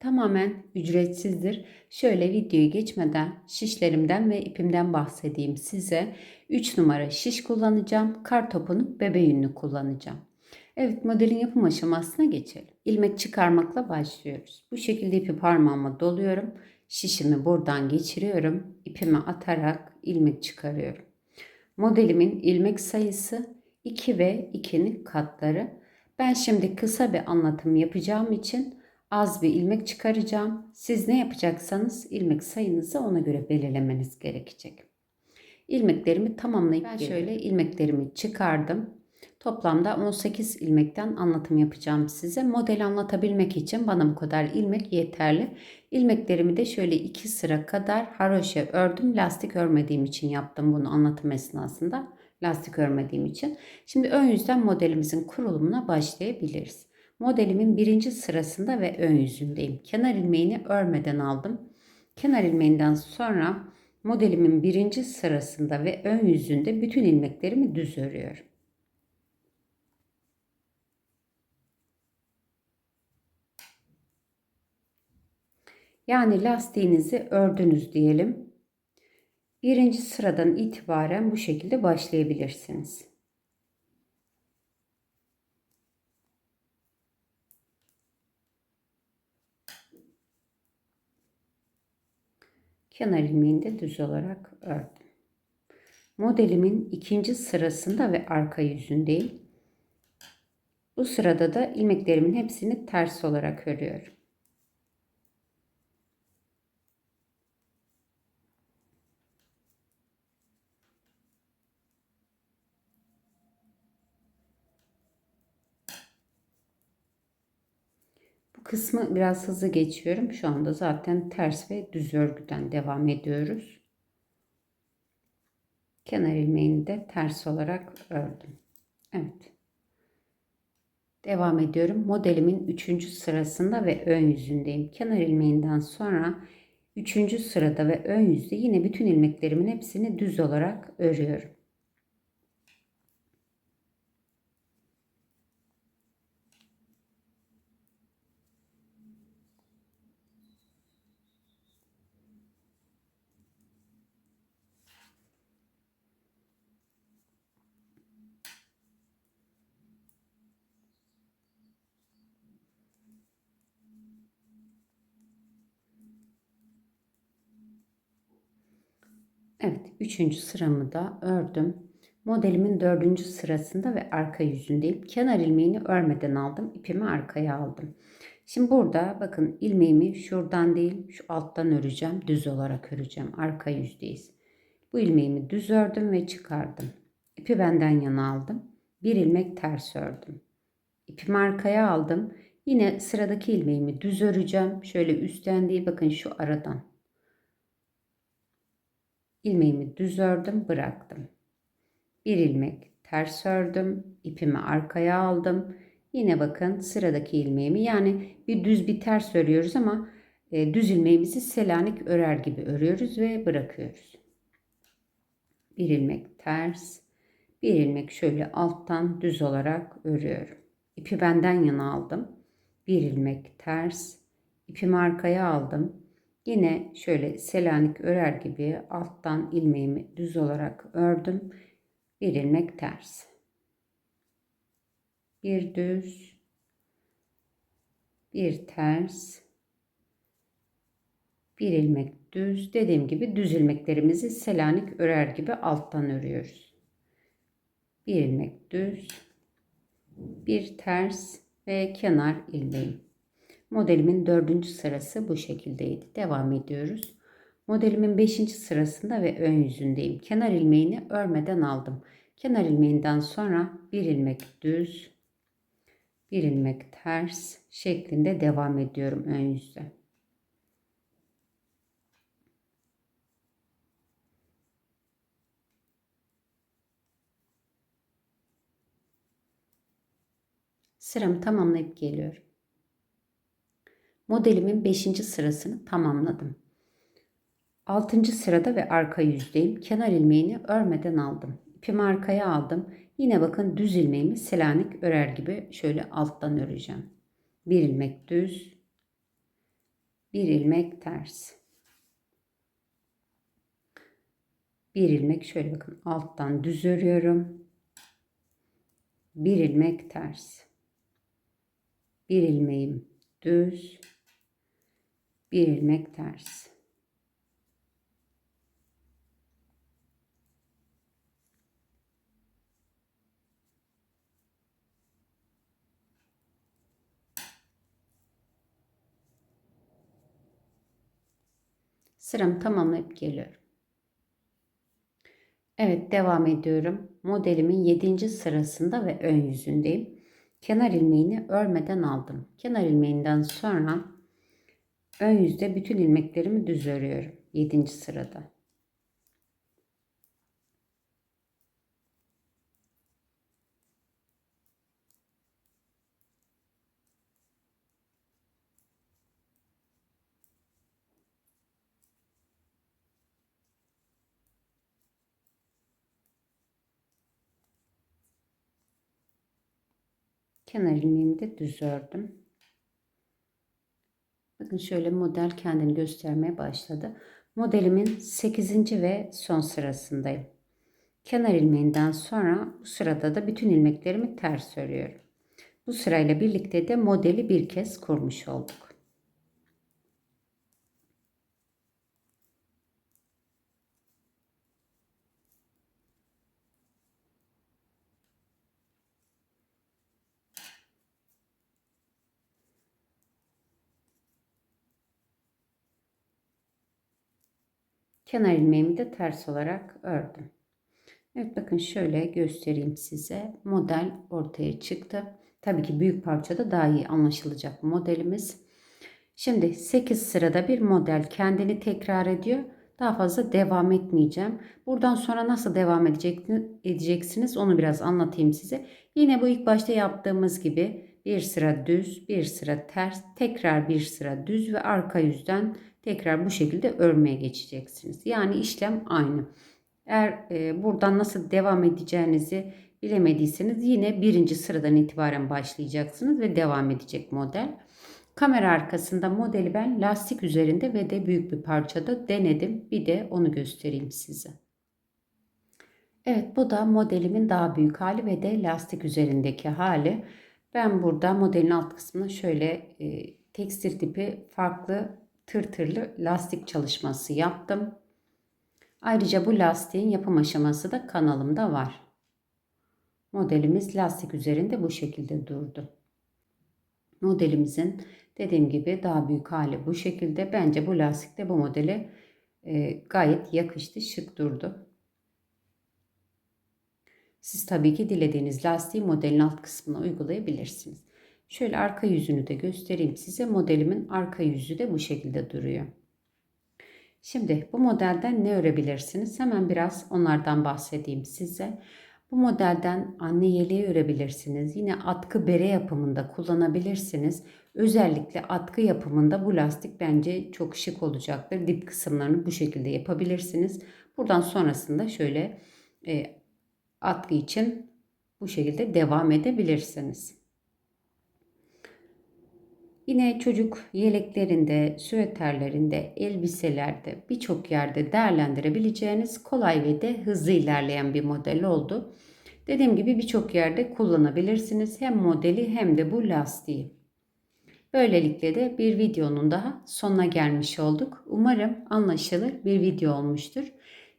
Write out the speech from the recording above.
tamamen ücretsizdir. Şöyle videoyu geçmeden şişlerimden ve ipimden bahsedeyim size. 3 numara şiş kullanacağım. Kar topunu bebe yünlü kullanacağım. Evet modelin yapım aşamasına geçelim. İlmek çıkarmakla başlıyoruz. Bu şekilde ipi parmağıma doluyorum. Şişimi buradan geçiriyorum. İpimi atarak ilmek çıkarıyorum. Modelimin ilmek sayısı 2 ve 2'nin katları. Ben şimdi kısa bir anlatım yapacağım için az bir ilmek çıkaracağım. Siz ne yapacaksanız ilmek sayınızı ona göre belirlemeniz gerekecek. İlmeklerimi tamamlayıp ben şöyle ilmeklerimi çıkardım. Toplamda 18 ilmekten anlatım yapacağım size. Model anlatabilmek için bana bu kadar ilmek yeterli. İlmeklerimi de şöyle iki sıra kadar haroşa ördüm. Lastik örmediğim için yaptım bunu anlatım esnasında lastik örmediğim için. Şimdi ön yüzden modelimizin kurulumuna başlayabiliriz. Modelimin birinci sırasında ve ön yüzündeyim. Kenar ilmeğini örmeden aldım. Kenar ilmeğinden sonra modelimin birinci sırasında ve ön yüzünde bütün ilmeklerimi düz örüyorum. Yani lastiğinizi ördünüz diyelim. Birinci sıradan itibaren bu şekilde başlayabilirsiniz. Kenar ilmeğini de düz olarak ördüm. Modelimin ikinci sırasında ve arka yüzündeyim. Bu sırada da ilmeklerimin hepsini ters olarak örüyorum. Kısmı biraz hızlı geçiyorum. Şu anda zaten ters ve düz örgüden devam ediyoruz. Kenar ilmeğini de ters olarak ördüm. Evet. Devam ediyorum. Modelimin 3. sırasında ve ön yüzündeyim. Kenar ilmeğinden sonra 3. sırada ve ön yüzde yine bütün ilmeklerimin hepsini düz olarak örüyorum. Evet, üçüncü sıramı da ördüm. Modelimin dördüncü sırasında ve arka yüzündeyim. Kenar ilmeğini örmeden aldım. ipimi arkaya aldım. Şimdi burada bakın ilmeğimi şuradan değil şu alttan öreceğim. Düz olarak öreceğim. Arka yüzdeyiz. Bu ilmeğimi düz ördüm ve çıkardım. İpi benden yana aldım. Bir ilmek ters ördüm. İpimi arkaya aldım. Yine sıradaki ilmeğimi düz öreceğim. Şöyle üstten değil bakın şu aradan ilmeğimi düz ördüm bıraktım. Bir ilmek ters ördüm, ipimi arkaya aldım. Yine bakın sıradaki ilmeğimi yani bir düz bir ters örüyoruz ama e, düz ilmeğimizi selanik örer gibi örüyoruz ve bırakıyoruz. Bir ilmek ters, bir ilmek şöyle alttan düz olarak örüyorum. İpi benden yana aldım. Bir ilmek ters, ipimi arkaya aldım. Yine şöyle selanik örer gibi alttan ilmeğimi düz olarak ördüm. Bir ilmek ters. Bir düz. Bir ters. Bir ilmek düz. Dediğim gibi düz ilmeklerimizi selanik örer gibi alttan örüyoruz. Bir ilmek düz. Bir ters ve kenar ilmeğim. Modelimin dördüncü sırası bu şekildeydi. Devam ediyoruz. Modelimin beşinci sırasında ve ön yüzündeyim. Kenar ilmeğini örmeden aldım. Kenar ilmeğinden sonra bir ilmek düz, bir ilmek ters şeklinde devam ediyorum ön yüzde. Sıramı tamamlayıp geliyorum. Modelimin 5. sırasını tamamladım. 6. sırada ve arka yüzdeyim. Kenar ilmeğini örmeden aldım. İpimi arkaya aldım. Yine bakın düz ilmeğimi selanik örer gibi şöyle alttan öreceğim. Bir ilmek düz, bir ilmek ters. Bir ilmek şöyle bakın alttan düz örüyorum. Bir ilmek ters. Bir ilmeğim düz. Bir ilmek ters. Sıramı tamamlayıp geliyorum. Evet devam ediyorum. Modelimin 7. sırasında ve ön yüzündeyim. Kenar ilmeğini örmeden aldım. Kenar ilmeğinden sonra ön yüzde bütün ilmeklerimi düz örüyorum. 7. sırada. Kenar ilmeğimi de düz ördüm. Bakın şöyle model kendini göstermeye başladı. Modelimin 8. ve son sırasındayım. Kenar ilmeğinden sonra bu sırada da bütün ilmeklerimi ters örüyorum. Bu sırayla birlikte de modeli bir kez kurmuş olduk. Kenar ilmeğimi de ters olarak ördüm. Evet bakın şöyle göstereyim size. Model ortaya çıktı. Tabii ki büyük parçada daha iyi anlaşılacak modelimiz. Şimdi 8 sırada bir model kendini tekrar ediyor. Daha fazla devam etmeyeceğim. Buradan sonra nasıl devam edeceksiniz onu biraz anlatayım size. Yine bu ilk başta yaptığımız gibi bir sıra düz, bir sıra ters, tekrar bir sıra düz ve arka yüzden tekrar bu şekilde örmeye geçeceksiniz. Yani işlem aynı. Eğer e, buradan nasıl devam edeceğinizi bilemediyseniz yine birinci sıradan itibaren başlayacaksınız ve devam edecek model. Kamera arkasında modeli ben lastik üzerinde ve de büyük bir parçada denedim. Bir de onu göstereyim size. Evet bu da modelimin daha büyük hali ve de lastik üzerindeki hali. Ben burada modelin alt kısmına şöyle e, tekstil tipi farklı tırtırlı lastik çalışması yaptım. Ayrıca bu lastiğin yapım aşaması da kanalımda var. Modelimiz lastik üzerinde bu şekilde durdu. Modelimizin dediğim gibi daha büyük hali bu şekilde. Bence bu lastik de bu modele e, gayet yakıştı, şık durdu. Siz tabii ki dilediğiniz lastiği modelin alt kısmına uygulayabilirsiniz. Şöyle arka yüzünü de göstereyim size. Modelimin arka yüzü de bu şekilde duruyor. Şimdi bu modelden ne örebilirsiniz? Hemen biraz onlardan bahsedeyim size. Bu modelden anne yeleği örebilirsiniz. Yine atkı bere yapımında kullanabilirsiniz. Özellikle atkı yapımında bu lastik bence çok şık olacaktır. Dip kısımlarını bu şekilde yapabilirsiniz. Buradan sonrasında şöyle e, atkı için bu şekilde devam edebilirsiniz. Yine çocuk yeleklerinde, süveterlerinde, elbiselerde birçok yerde değerlendirebileceğiniz kolay ve de hızlı ilerleyen bir model oldu. Dediğim gibi birçok yerde kullanabilirsiniz hem modeli hem de bu lastiği. Böylelikle de bir videonun daha sonuna gelmiş olduk. Umarım anlaşılır bir video olmuştur.